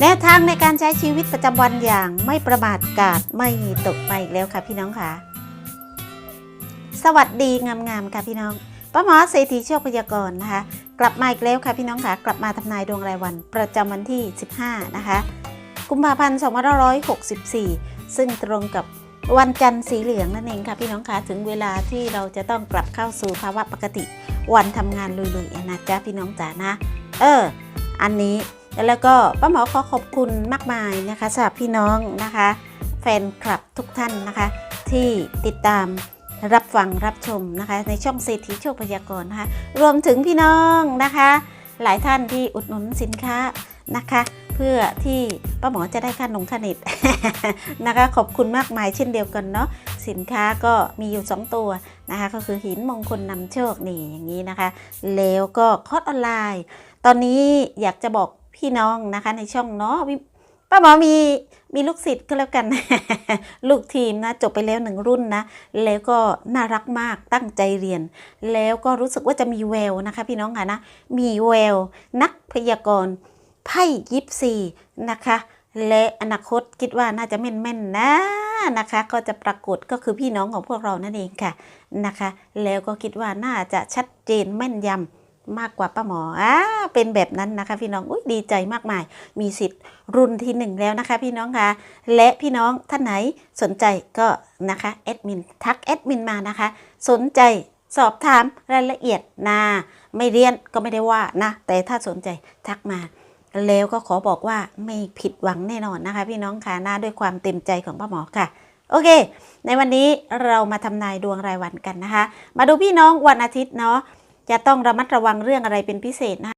แนวทางในการใช้ชีวิตประจำวันอย่างไม่ประมาทกาดไม่มีตกไปอีกแล้วค่ะพี่น้องค่ะ สวัสดีงามๆค่ะพี่น้องป้าหมอเศรษฐีโชคพยากรณ์นะคะ กลับมาอีกแล้วค่ะพี่น้องค่ะกลับมาทำนายดวงรายวันประจำวันที่ 15 นะคะ กุมภาพันธ์2564 ซึ่งตรงกับวันจันทร์สีเหลืองนั่นเองค่ะพี่น้องค่ะถึงเวลาที่เราจะต้องกลับเข้าสู่ภาวะปกติ วันทำงานลุยๆนะจ๊ะพี่น้องจ๋านะ เออ อันนี้ แล้วก็ป้าหมอขอขอบคุณมากมายนะคะสำหรับพี่น้องนะคะ แฟนคลับทุกท่านนะคะ ที่ติดตามรับฟังรับชมนะคะ ในช่องเศรษฐีโชคพยากรณ์นะคะ รวมถึงพี่น้องนะคะ หลายท่านที่อุดหนุนสินค้านะคะ เพื่อที่ป้าหมอจะได้ค่านงค่าเน็ตนะคะ ขอบคุณมากมายเช่นเดียวกันเนาะสินค้าก็มีอยู่ 2 ตัวนะคะ ก็คือหินมงคลนำโชคนี่อย่างนี้นะคะ แล้วก็คอร์สออนไลน์ ตอนนี้อยากจะบอก พี่น้องนะคะ ในช่องเนาะป้าหมอมีมีลูกศิษย์ก็แล้วกัน ลูกทีมนะจบไปแล้วหนึ่งรุ่นนะ แล้วก็น่ารักมากตั้งใจเรียน แล้วก็รู้สึกว่าจะมีแววนะคะ พี่น้องค่ะนะ มีแวว นักพยากรณ์ไพ่ยิปซีนะคะ และอนาคตคิดว่าน่าจะแม่นๆนะนะคะ ก็จะปรากฏก็คือพี่น้องของพวกเรานั่นเองค่ะนะคะ แล้วก็คิดว่าน่าจะชัดเจนแม่นยำ มากกว่าป้าหมออ่าเป็นแบบนั้นนะคะ พี่น้องอุ้ยดีใจมากมาย มีสิทธิ์รุ่นที่หนึ่งแล้วนะคะ พี่น้องค่ะและพี่น้องท่านไหนสนใจก็นะคะแอดมินทักแอดมินมานะคะ สนใจสอบถามรายละเอียดนะไม่เรียนก็ไม่ได้ว่านะ แต่ถ้าสนใจทักมาแล้วก็ขอบอกว่าไม่ผิดหวังแน่นอนนะคะ พี่น้องค่ะน้าด้วยความเต็มใจของป้าหมอค่ะโอเค ในวันนี้เรามาทำนายดวงรายวันกันนะคะ มาดูพี่น้องวันอาทิตย์เนาะ จะต้องระมัดระวังเรื่องอะไรเป็นพิเศษนะ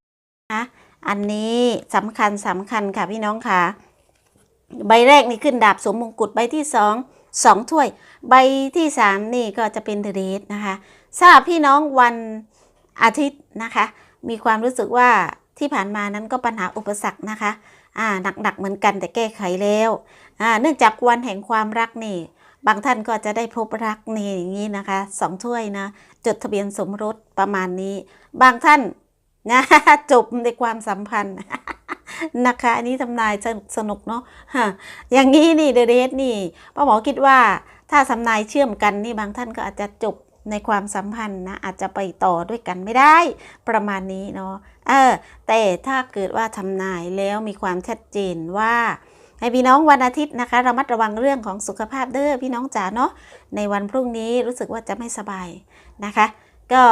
คะอันนี้สำคัญสำคัญค่ะพี่น้องค่ะใบแรกนี่ขึ้นดาบสมมงกุฎใบที่สองสองถ้วย ใบที่สามนี่ก็จะเป็นเดเรสนะคะทราบพี่น้องวันอาทิตย์นะคะ มีความรู้สึกว่าที่ผ่านมานั้นก็ปัญหาอุปสรรคนะคะอ่าหนักๆเหมือนกันแต่แก้ไขแล้วอ่าเนื่องจากวันแห่งความรักนี่ บางท่านก็จะได้พบรักนี่อย่างนี้นะคะสองถ้วยนะ จดทะเบียนสมรสประมาณนี้ บางท่านนะจบในความสัมพันธ์นะคะ อันนี้ทำนายสนุกสนุกเนาะฮะอย่างนี้นี่เดเรสนี่ป้าหมอคิดว่าถ้าทำนายเชื่อมกันนี่บางท่านก็อาจจะจบในความสัมพันธ์นะอาจจะไปต่อด้วยกันไม่ได้ประมาณนี้เนาะเออแต่ถ้าเกิดว่าทำนายแล้วมีความชัดเจนว่า ให้พี่น้องวันอาทิตย์นะคะระมัดระวังเรื่องของสุขภาพเด้อพี่น้องจ๋าเนาะในวันพรุ่งนี้รู้สึกว่าจะไม่สบายนะคะ ก็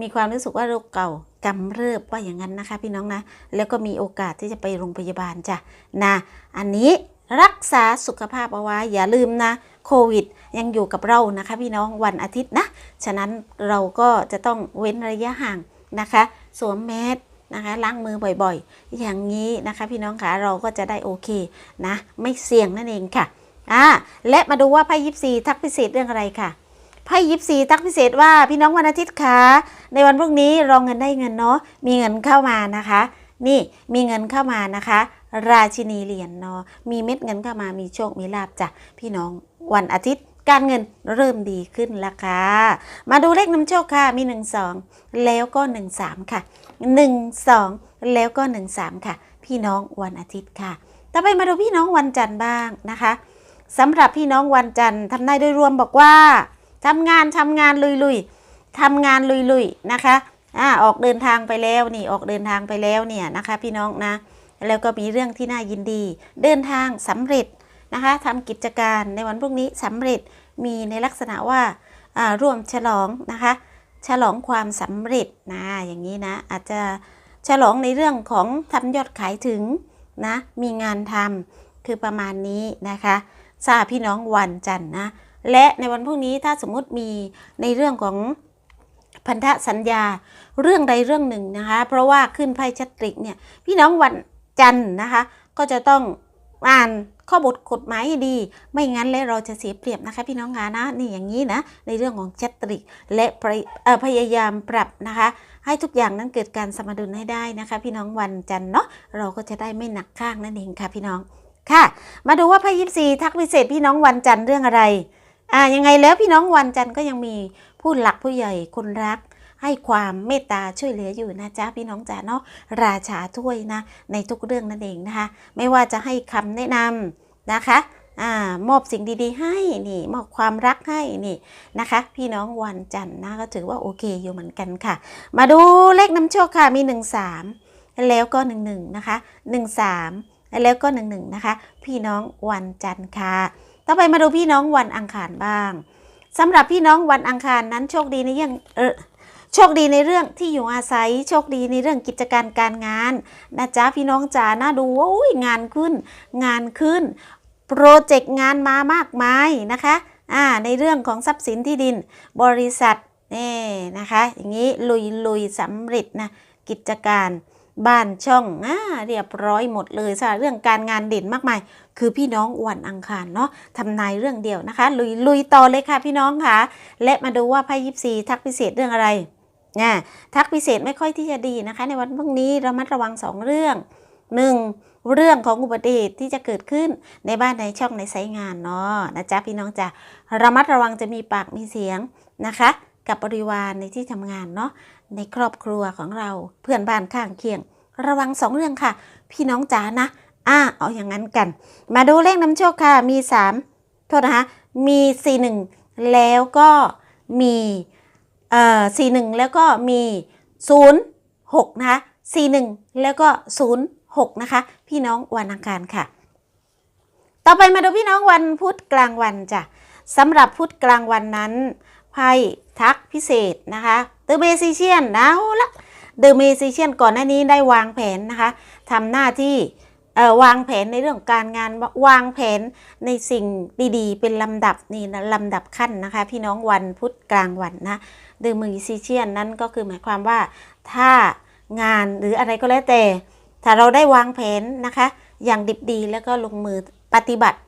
มีความรู้สึกว่าโรคเก่ากำเริบว่าอย่างนั้นนะคะ พี่น้องนะแล้วก็มีโอกาสที่จะไปโรงพยาบาลจ้ะนะอันนี้รักษาสุขภาพเอาไว้อย่าลืมนะโควิดยังอยู่กับเรานะคะ พี่น้องวันอาทิตย์นะ ฉะนั้นเราก็จะต้องเว้นระยะห่างนะคะ สวมแมส นะคะล้างมือบ่อยๆ อย่างนี้นะคะพี่น้องคะเราก็จะได้โอเคนะไม่เสี่ยงนั่นเองค่ะอ่าและมาดูว่าไพ่ยิปซีทักพิเศษเรื่องอะไรค่ะไพ่ยิปซีทักพิเศษว่าพี่น้องวันอาทิตย์คะในวันพรุ่งนี้รองเงินได้เงินเนาะมีเงินเข้ามานะคะ นี่มีเงินเข้ามานะคะ ราชินีเหรียญเนาะมีเม็ดเงินเข้ามามีโชคมีลาบจ้ะพี่น้องวันอาทิตย์ การเงินเริ่มดีขึ้นแล้วค่ะ มาดูเลขนำโชคค่ะ มี 1 2 แล้วก็ 1 3 ค่ะ 1 2 แล้วก็ 1 3 ค่ะ พี่น้องวันอาทิตย์ค่ะ ต่อไปมาดูพี่น้องวันจันทร์บ้างนะคะสำหรับพี่น้องวันจันทร์ทำนายโดยรวมบอกว่าทำงานทำงานลุยๆทำงานลุยๆนะคะอ่าออกเดินทางไปแล้วนี่ออกเดินทางไปแล้วเนี่ยนะคะ พี่น้องนะ แล้วก็มีเรื่องที่น่ายินดี เดินทางสำเร็จ นะคะทำกิจการในวันพรุ่งนี้สำเร็จมีในลักษณะว่าาร่วมฉลองนะคะฉลองความสำเร็จนะอย่างนี้นะอาจจะฉลองในเรื่องของทำยอดขายถึงนะมีงานทำคือประมาณนี้นะคะทราบพี่น้องวันจันทร์นะและในวันพรุ่งนี้ถ้าสมมุติมีในเรื่องของพันธสัญญาเรื่องใดเรื่องหนึ่งนะคะเพราะว่าขึ้นไพ่ชัตริกเนี่ยพี่น้องวันจันทร์นะคะก็จะต้องอ่าน ข้อบทกฎหมายให้ดี ไม่งั้นแล้วเราจะเสียเปรียบนะคะ พี่น้องคะนะนี่อย่างนี้นะ ในเรื่องของชัตริก และพยเอ่อพยายามปรับนะคะ ให้ทุกอย่างนั้นเกิดการสมดุลให้ได้นะคะ พี่น้องวันจันทร์เนาะเราก็จะได้ไม่หนักข้างนั่นเองค่ะ พี่น้องค่ะ มาดูว่าไพ่ยิปซีทักพิเศษพี่น้องวันจันทร์เรื่องอะไรอ่ายังไงแล้วพี่น้องวันจันทร์ก็ยังมีผู้หลักผู้ใหญ่คนรักให้ความเมตตาช่วยเหลืออยู่นะจ๊ะพี่น้องจ๋าเนาะราชาถ้วยนะในทุกเรื่องนั่นเองนะคะ ไม่ว่าจะให้คำแนะนำ นะคะอ่ามอบสิ่งดีๆ ให้นี่มอบความรักให้นี่นะคะ พี่น้องวันจันทร์นะก็ถือว่าโอเคอยู่เหมือนกันค่ะ มาดูเลขนำโชคค่ะมี 1 3 แล้วก็ 1 1 นะคะ 1 3 แล้วก็ 1 1 นะคะ พี่น้องวันจันทร์ค่ะ ต่อไปมาดูพี่น้องวันอังคารบ้างสำหรับพี่น้องวันอังคารนั้นโชคดีในเรื่องเออ โชคดีในเรื่องที่อยู่อาศัย โชคดีในเรื่องกิจการการงานนะจ๊ะพี่น้องจ๋าน่าดูว่าอุ้ยงานขึ้น งานขึ้น โปรเจกต์งานมามากมายนะคะอ่าในเรื่องของทรัพย์สินที่ดินบริษัทนี่นะคะ อย่างนี้ลุยลุยสำเร็จนะกิจการบ้านช่องอ่าเรียบร้อยหมดเลยสำหรับเรื่องการงานเด่นมากมาย คือพี่น้องวันอังคารเนาะทำนายเรื่องเดียวนะคะ ลุยลุยต่อเลยค่ะพี่น้องค่ะ และมาดูว่าไพ่ยิปซีทักพิเศษเรื่องอะไร นะทักพิเศษไม่ค่อยที่จะดีนะคะ ในวันพรุ่งนี้ระมัดระวังสองเรื่องหนึ่งเรื่องของอุบัติเหตุที่จะเกิดขึ้นในบ้านในช่องในไซต์งานเนาะนะจ๊ะพี่น้องจ้ะระมัดระวังจะมีปากมีเสียงนะคะ กับบริวารในที่ทำงานเนาะในครอบครัวของเราเพื่อนบ้านข้างเคียง ระวังสองเรื่องค่ะ พี่น้องจ๋านะอ่าเอาอย่างนั้นกัน มาดูเลขน้ำโชคค่ะมี 3 โทษนะคะมี 41 แล้วก็มี เอ่อ41 แล้วก็มี 06 นะคะ 41 แล้วก็ 06 นะคะ พี่น้องวันอังคารค่ะ ต่อไปมาดูพี่น้องวันพุธกลางวันจ้ะสำหรับพุธกลางวันนั้นไพ่ทักพิเศษนะคะเดอะเมซิเชียนนะเอาละเดอะเมซิเชียนก่อนหน้านี้ได้วางแผนนะคะทำหน้าที่ วางแผนในเรื่องการงานวางแผนในสิ่งดีๆ เป็นลำดับนี่นะลำดับขั้นนะคะ พี่น้องวันพุธกลางวันนะเดอะเมซิเชียนนั้นก็คือหมายความว่าถ้างานหรืออะไรก็แล้วแต่ ถ้าเราได้วางแผนนะคะ อย่างดิบดีแล้วก็ลงมือปฏิบัติ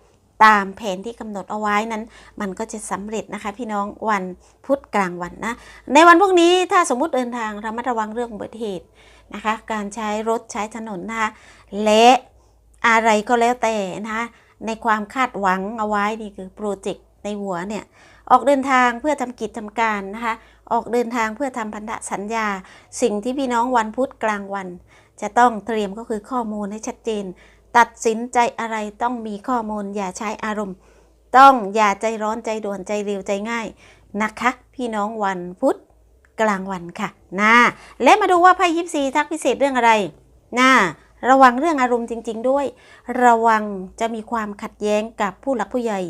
ตามแผนที่กำหนดเอาไว้นั้น มันก็จะสำเร็จนะคะ พี่น้องวันพุธกลางวันนะ ในวันพวกนี้ถ้าสมมุติเดินทางระมัดระวังเรื่องอุบัติเหตุนะคะ การใช้รถใช้ถนนนะคะและ อะไรก็แล้วแต่นะคะในความคาดหวังเอาไว้นี่คือโปรเจกต์ในหัวเนี่ยออกเดินทางเพื่อทำกิจทำการนะคะออกเดินทางเพื่อทำพันธสัญญา สิ่งที่พี่น้องวันพุธกลางวัน จะต้องเตรียมก็คือข้อมูลให้ชัดเจน ตัดสินใจอะไรต้องมีข้อมูลอย่าใช้อารมณ์ ต้องอย่าใจร้อนใจด่วนใจเร็วใจง่ายนะคะ พี่น้องวันพุธกลางวันค่ะนะและมาดูว่าไพ่ยิปซีทักพิเศษเรื่องอะไรนะ ระวังเรื่องอารมณ์จริง ๆ ด้วย ระวังจะมีความขัดแย้งกับผู้หลักผู้ใหญ่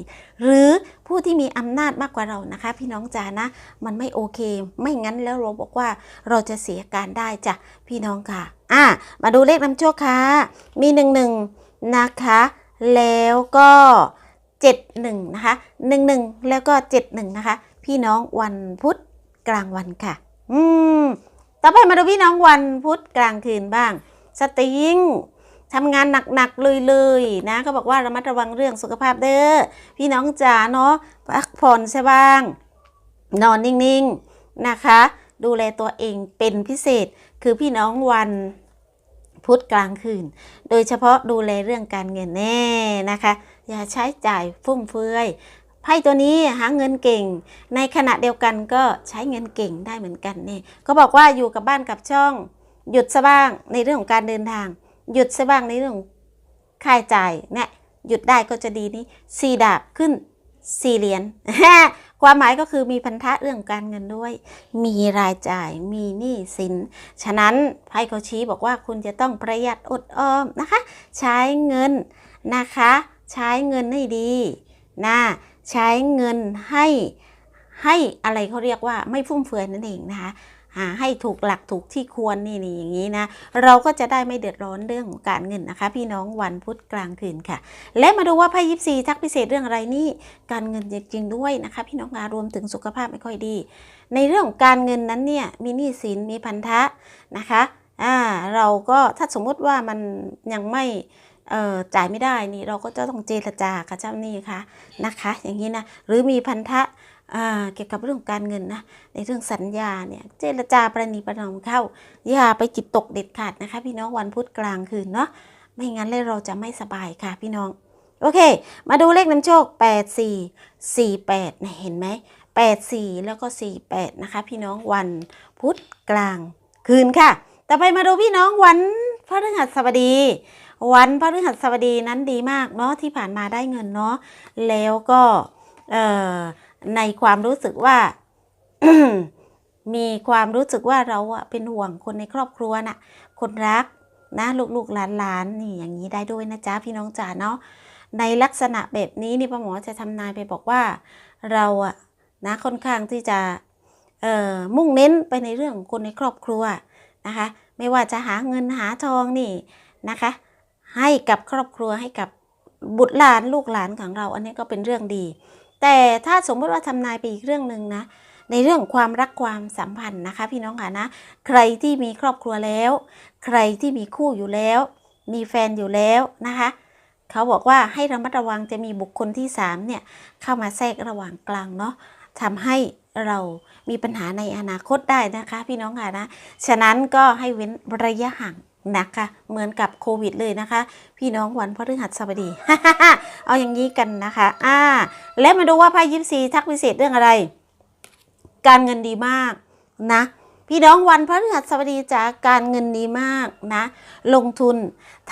หรือผู้ที่มีอำนาจมากกว่าเรานะคะ พี่น้องจ๋านะ มันไม่โอเค ไม่งั้นแล้วเราบอกว่าเราจะเสียการได้จ้ะพี่น้องค่ะ อะมาดูเลขนำโชคค่ะ มีหนึ่งหนึ่งนะคะ แล้วก็เจ็ดหนึ่งนะคะหนึ่งหนึ่งแล้วก็เจ็ดหนึ่งนะคะ พี่น้องวันพุธกลางวันค่ะ อืม ต่อไปมาดูพี่น้องวันพุธกลางคืนบ้าง สติงทำงานหนักๆเลยๆนะเขาบอกว่าระมัดระวังเรื่องสุขภาพเด้อพี่น้องจ๋าเนาะพักผ่อนใช่บ้าง นอนนิ่งๆนะคะ ดูแลตัวเองเป็นพิเศษคือพี่น้องวันพุธกลางคืน โดยเฉพาะดูแลเรื่องการเงินแน่นะคะ อย่าใช้จ่ายฟุ่มเฟือยไพ่ตัวนี้หาเงินเก่ง ในขณะเดียวกันก็ใช้เงินเก่งได้เหมือนกันนี่ก็บอกว่าอยู่กับบ้านกับช่อง หยุดซะบ้างในเรื่องของการเดินทาง หยุดซะบ้างในเรื่องค่าใช้จ่ายเนี่ยหยุดได้ก็จะดีนี่สี่ดาบขึ้นสี่เหรียญความหมายก็คือมีพันธะเรื่องการเงินด้วย มีรายจ่ายมีหนี้สิน ฉะนั้นไพ่เขาชี้บอกว่าคุณจะต้องประหยัดอดออมนะคะ ใช้เงินนะคะ ใช้เงินให้ดีนะใช้เงินให้ให้อะไรเขาเรียกว่าไม่ฟุ่มเฟือยนั่นเองนะคะ ให้ถูกหลักถูกที่ควรนี่นี่อย่างนี้นะ เราก็จะได้ไม่เดือดร้อนเรื่องของการเงินนะคะ พี่น้องวันพุธกลางคืนค่ะ และมาดูว่าไพ่ยิปซีทักพิเศษเรื่องอะไรนี่การเงินจริงๆด้วยนะคะ พี่น้องงารวมถึงสุขภาพไม่ค่อยดี ในเรื่องการเงินนั้นเนี่ยมีหนี้สินมีพันธะนะคะอ่าเราก็ถ้าสมมุติว่ามันยังไม่จ่ายไม่ได้นี่เราก็จะต้องเจรจากับเจ้าหนี้ค่ะนะคะ อย่างนี้นะหรือมีพันธะ เกี่ยวกับเรื่องการเงินนะในเรื่องสัญญาเนี่ยเจรจาประนีประนอมเข้า อย่าไปจิตตกเด็ดขาดนะคะ พี่น้องวันพุธกลางคืนเนาะไม่งั้นเลยเราจะไม่สบายค่ะพี่น้อง โอเค มาดูเลขนำโชค 8 4 4 8นะเห็นไหม8 4 แล้วก็ 4 8 นะคะ พี่น้องวันพุพุธกลางคืนค่ะ ต่อไปมาดูพี่น้องวันพฤหัสบดี วันพฤหัสบดีนั้นดีมากเนาะที่ผ่านมาได้เงินเนาะแล้วก็เอ่อ ในความรู้สึกว่า มีความรู้สึกว่าเราอะเป็นห่วงคนในครอบครัวน่ะ คนรักนะลูกๆหลานๆนี่อย่างนี้ได้ด้วยนะจ๊ะพี่น้องจ๋าเนาะในลักษณะแบบนี้นี่ป้าหมอจะทำนายไปบอกว่า เราอะนะค่อนข้างที่จะเอ่อมุ่งเน้นไปในเรื่องของคนในครอบครัวนะคะ ไม่ว่าจะหาเงินหาทองนี่นะคะ ให้กับครอบครัวให้กับบุตรหลานลูกหลานของเรา อันนี้ก็เป็นเรื่องดี แต่ถ้าสมมติว่าทำนายไปอีกเรื่องหนึ่งนะ ในเรื่องความรักความสัมพันธ์นะคะ พี่น้องค่ะนะ ใครที่มีครอบครัวแล้ว ใครที่มีคู่อยู่แล้ว มีแฟนอยู่แล้วนะคะเขาบอกว่าให้ระมัดระวังจะมีบุคคลที่3เนี่ยเข้ามาแทรกระหว่างกลางเนาะทำให้เรามีปัญหาในอนาคตได้นะคะ พี่น้องค่ะนะ ฉะนั้นก็ให้เว้นระยะห่าง นะคะ เหมือนกับโควิดเลยนะคะ พี่น้องวันพฤหัสบดี เอาอย่างนี้กันนะคะ อ่า และมาดูว่าไพ่ยิปซีทักพิเศษเรื่องอะไร การเงินดีมากนะ พี่น้องวันพฤหัสบดีจากการเงินดีมากนะ ลงทุน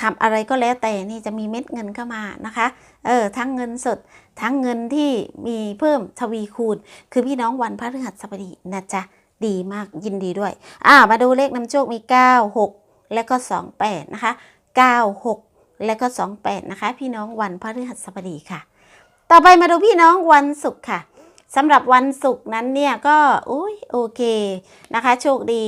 ทำอะไรก็แล้วแต่นี่จะมีเม็ดเงินเข้ามานะคะ เออ ทั้งเงินสด ทั้งเงินที่มีเพิ่มทวีคูณ คือพี่น้องวันพฤหัสบดีนะจ๊ะ ดีมากยินดีด้วย อ่า มาดูเลขนำโชคมี 9 6 และก็ 28 นะคะ 9 6 และก็ 28 นะคะ พี่น้องวันพฤหัสบดีค่ะ ต่อไปมาดูพี่น้องวันศุกร์ค่ะสำหรับวันศุกร์นั้นเนี่ยก็อุ้ยโอเคนะคะ โชคดี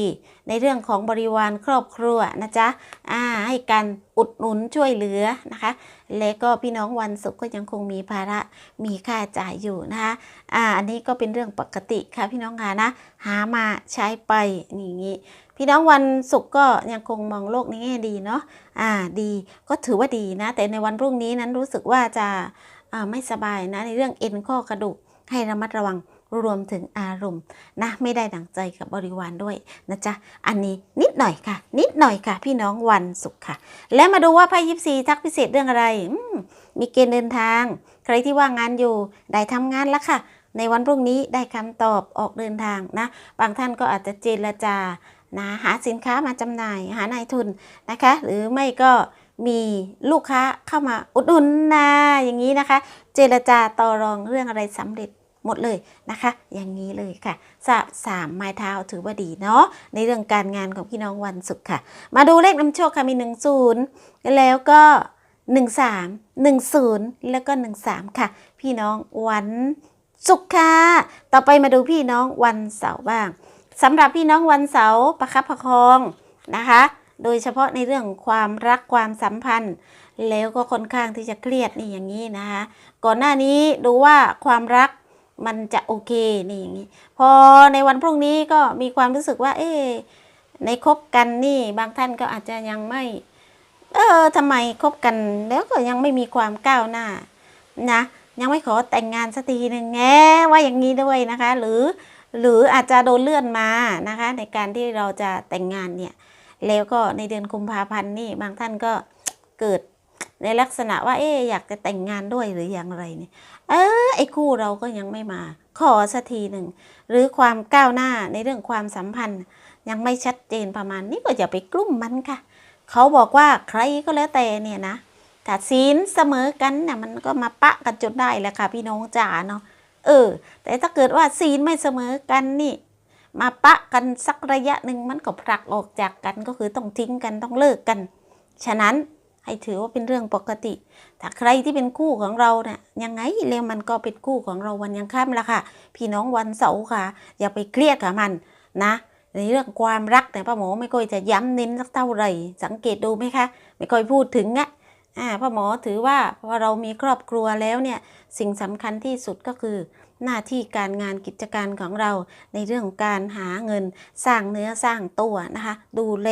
ในเรื่องของบริวารครอบครัวนะจ๊ะอ่าให้การอุดหนุนช่วยเหลือนะคะ และก็พี่น้องวันศุกร์ก็ยังคงมีภาระมีค่าจ่ายอยู่นะคะอ่าอันนี้ก็เป็นเรื่องปกติค่ะพี่น้องค่ะนะ หามาใช้ไปอย่างนี้ พี่น้องวันศุกร์ก็ยังคงมองโลกในแง่ดีเนาะอ่าดีก็ถือว่าดีนะ แต่ในวันพรุ่งนี้นั้นรู้สึกว่าจะอ่าไม่สบายนะในเรื่องเอ็นข้อกระดูกให้ระมัดระวังรวมถึงอารมณ์นะไม่ได้ดังใจกับบริวารด้วยนะจ๊ะอันนี้นิดหน่อยค่ะ นิดหน่อยค่ะ พี่น้องวันศุกร์ค่ะ และมาดูว่าไพ่ยิปซีทักพิเศษเรื่องอะไรมมีเกณฑ์เดินทาง ใครที่ว่างงานอยู่ได้ทำงานแล้วค่ะ ในวันพรุ่งนี้ได้คำตอบออกเดินทางนะบางท่านก็อาจจะเจรจา นะหาสินค้ามาจำหน่ายหานายทุนนะคะ หรือไม่ก็มีลูกค้าเข้ามาอุดหนุนนะอย่างนี้นะคะ เจรจาต่อรองเรื่องอะไรสำเร็จหมดเลยนะคะ อย่างนี้เลยค่ะสามสามไม้เท้าถือว่าดีเนาะในเรื่องการงานของพี่น้องวันศุกร์ค่ะ มาดูเลขนำโชคค่ะมี 1 0 แล้วก็ 1 3 1 0 แล้วก็ 1 3 ค่ะ พี่น้องวันศุกร์ค่ะ ต่อไปมาดูพี่น้องวันเสาร์บ้าง สำหรับพี่น้องวันเสาร์ประคับประคองนะคะ โดยเฉพาะในเรื่องความรักความสัมพันธ์ แล้วก็ค่อนข้างที่จะเครียดนี่อย่างนี้นะคะ ก่อนหน้านี้ดูว่าความรักมันจะโอเคนี่อย่างนี้ พอในวันพรุ่งนี้ก็มีความรู้สึกว่า เอ๊ในคบกันนี่บางท่านก็อาจจะยังไม่ เออทำไมคบกันแล้วก็ยังไม่มีความก้าวหน้านะยังไม่ขอแต่งงานสักทีหนึ่งแงว่าอย่างนี้ด้วยนะคะ หรือ หรืออาจจะโดนเลื่อนมานะคะ ในการที่เราจะแต่งงานเนี่ย แล้วก็ในเดือนกุมภาพันธ์นี่บางท่านก็เกิดในลักษณะว่าเอ๊อยากจะแต่งงานด้วยหรืออย่างไรเนี่ยเออไอ้คู่เราก็ยังไม่มา ขอสักทีหนึ่ง หรือความก้าวหน้าในเรื่องความสัมพันธ์ ยังไม่ชัดเจนประมาณนี้ก็อย่าไปกลุ้มมันค่ะ เขาบอกว่าใครก็แล้วแต่เนี่ยนะถ้าศีลเสมอกันเนี่ยมันก็มาปะกันจนได้แหละค่ะพี่น้องจ๋าเนาะ เออ แต่ถ้าเกิดว่าศีลไม่เสมอกันนี่ มาปะกันสักระยะหนึ่งมันก็ผลักออกจากกันก็คือต้องทิ้งกันต้องเลิกกัน ฉะนั้นให้ถือว่าเป็นเรื่องปกติ ถ้าใครที่เป็นคู่ของเราเนี่ยยังไงแล้วมันก็เป็นคู่ของเราวันยังค่ำละค่ะ พี่น้องวันเสาร์ค่ะ อย่าไปเครียดกับมันนะ ในเรื่องความรักเนี่ยป้าหมอไม่ค่อยจะย้ำเน้นสักเท่าไหร่ สังเกตดูไหมคะ ไม่ค่อยพูดถึงอะ อ่าพ่อหมอถือว่าพอเรามีครอบครัวแล้วเนี่ยสิ่งสำคัญที่สุดก็คือ หน้าที่การงานกิจการของเราในเรื่องของการหาเงินสร้างเนื้อสร้างตัวนะคะ ดูแล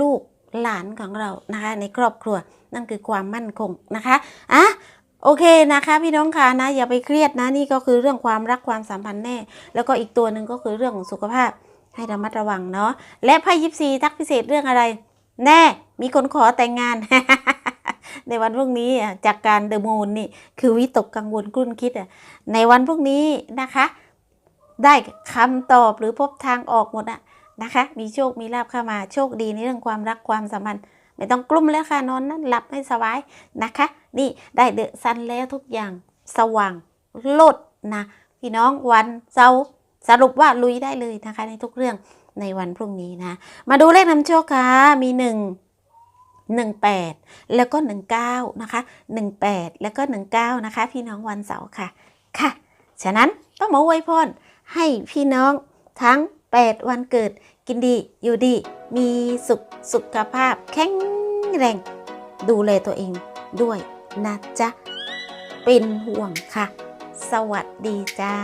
ลูกหลานของเรานะคะในครอบครัวนั่นคือความมั่นคงนะคะอะโอเคนะคะ พี่น้องคะนะอย่าไปเครียดนะนี่ก็คือเรื่องความรักความสัมพันธ์แน่ แล้วก็อีกตัวหนึ่งก็คือเรื่องของสุขภาพให้ระมัดระวังเนาะและไพ่ยิปซีทักพิเศษเรื่องอะไร แน่ มีคนขอแต่งงาน ในวันพรุ่งนี้จากการเดอะมูนนี่คือวิตกกังวลกลุ้นคิดอะในวันพรุ่งนี้นะคะ ได้คำตอบหรือพบทางออกหมดอะนะคะ มีโชคมีลาบเข้ามาโชคดีในเรื่องความรักความสัมพันธ์ไม่ต้องกลุ้มแล้วค่ะนอนนั่นหลับให้สบายนะคะ นี่ได้เดอะซันแล้วทุกอย่างสว่างโลดนะพี่น้องวันเสาร์สรุปว่าลุยได้เลยนะคะในทุกเรื่องในวันพรุ่งนี้นะ มาดูเลขนำโชคค่ะมีหนึ่ง หนึ่งแปดแล้วก็หนึ่งเก้านะคะหนึ่งแปดแล้วก็หนึ่งเก้านะคะ พี่น้องวันเสาร์ค่ะ ค่ะ ฉะนั้นต้องมาอวยพรให้พี่น้องทั้ง 8 วันเกิด กินดี อยู่ดี มีสุข สุขภาพ แข็งแรง ดูแลตัวเองด้วยนะจ๊ะ เป็นห่วงค่ะ สวัสดีจ้า